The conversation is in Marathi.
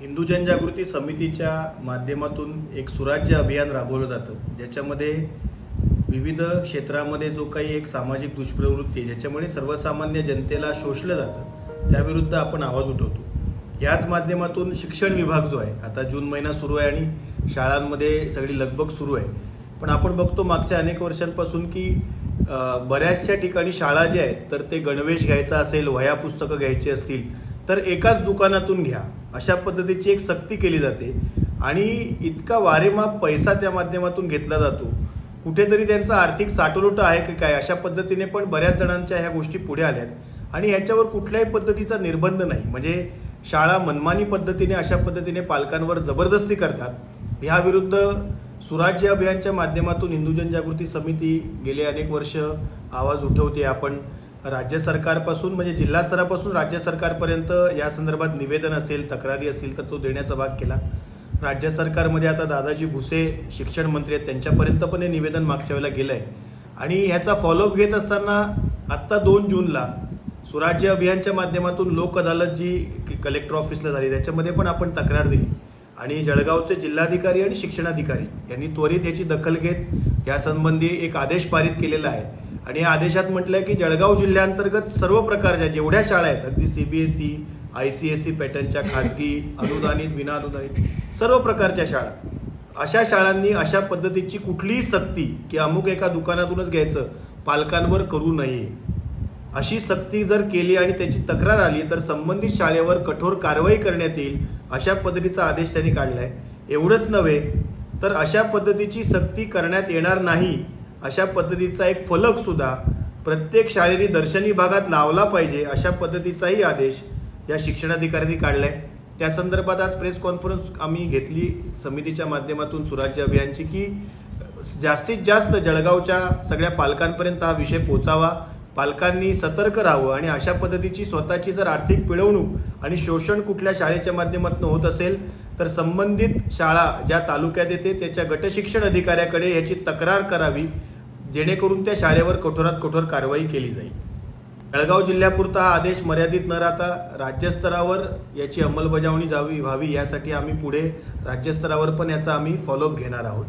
हिंदू जनजागृती समितीच्या माध्यमातून एक सुराज्य अभियान राबवलं जातं. ज्याच्यामध्ये विविध क्षेत्रामध्ये जो काही एक सामाजिक दुष्प्रवृत्ती आहे ज्याच्यामुळे सर्वसामान्य जनतेला शोषलं जातं त्याविरुद्ध आपण आवाज उठवतो. याच माध्यमातून शिक्षण विभाग जो आहे आता जून महिना सुरू आहे आणि शाळांमध्ये सगळी लगबग सुरू आहे. पण आपण बघतो मागच्या अनेक वर्षांपासून की बऱ्याचशा ठिकाणी शाळा ज्या आहेत तर ते गणवेश घ्यायचा असेल वह्या पुस्तकं घ्यायची असतील तर एकाच दुकानातून घ्या. अशा पद्धतीची एक सक्ती केली जाते. आणि इतका वारेमाप पैसा त्या माध्यमातून घेतला जातो. कुठेतरी त्यांचा आर्थिक साठवलोट आहे की काय अशा पद्धतीने पण बऱ्याच जणांच्या ह्या गोष्टी पुढे आल्यात. आणि ह्याच्यावर कुठल्याही पद्धतीचा निर्बंध नाही. म्हणजे शाळा मनमानी पद्धतीने अशा पद्धतीने पालकांवर जबरदस्ती करतात. ह्याविरुद्ध सुराज्य अभियानच्या माध्यमातून हिंदू जनजागृती समिती गेले अनेक वर्ष आवाज उठवते आपण. राज्य सरकारपासून म्हणजे जिल्हा स्तरापासून राज्य सरकारपर्यंत या संदर्भात निवेदन असेल तक्रारी असतील तर तो देण्याचा भाग केला. राज्य सरकारमध्ये आता दादाजी भुसे शिक्षण मंत्री आहेत त्यांच्यापर्यंत पण हे निवेदन मागच्या वेळेला गेलं आहे आणि ह्याचा फॉलोअप घेत असताना आत्ता दोन जूनला सुराज्य अभियानच्या माध्यमातून लोक अदालत जी क- कलेक्टर ऑफिसला झाली त्याच्यामध्ये पण आपण तक्रार दिली. आणि जळगावचे जिल्हाधिकारी आणि शिक्षणाधिकारी यांनी त्वरित याची दखल घेत यासंबंधी एक आदेश पारित केलेला आहे. आणि या आदेशात म्हटलं आहे की जळगाव जिल्ह्याअंतर्गत सर्व प्रकारच्या जेवढ्या शाळा आहेत अगदी C B S E I C S E पॅटर्नच्या खाजगी अनुदानित विनाअनुदानित सर्व प्रकारच्या शाळा. अशा शाळांनी अशा पद्धतीची कुठलीही सक्ती की अमुक एका दुकानातूनच घ्यायचं पालकांवर करू नये. अशी सक्ती जर केली आणि त्याची तक्रार आली तर संबंधित शाळेवर कठोर कारवाई करण्यात येईल अशा पद्धतीचा आदेश त्यांनी काढला आहे एवढंच नव्हे तर अशा पद्धतीची सक्ती करण्यात येणार नाही अशा पद्धतीचा एक फलक सुद्धा प्रत्येक शाळेने दर्शनी भागात लावला पाहिजे अशा पद्धतीचाही आदेश या शिक्षणाधिकाऱ्यांनी काढला आहे त्या संदर्भात आज प्रेस कॉन्फरन्स आम्ही घेतली समितीच्या माध्यमातून सुराज्य अभियानची की जास्तीत जास्त जळगावच्या सगळ्या पालकांपर्यंत हा विषय पोचावा पालकांनी सतर्क राहावं आणि अशा पद्धतीची स्वतःची जर आर्थिक पिळवणूक आणि शोषण कुठल्या शाळेच्या माध्यमातून होत असेल तर संबंधित शाळा ज्या तालुक्यात येते त्याच्या गटशिक्षण अधिकाऱ्याकडे याची तक्रार करावी जेणेकरून त्या शाळेवर कठोरात कठोर कारवाई केली जाईल. जळगाव जिल्ह्यापुरता हा आदेश मर्यादित न राहता राज्यस्तरावर याची अंमलबजावणी जावी व्हावी यासाठी आम्ही पुढे राज्यस्तरावर पण याचा आम्ही फॉलोअप घेणार आहोत.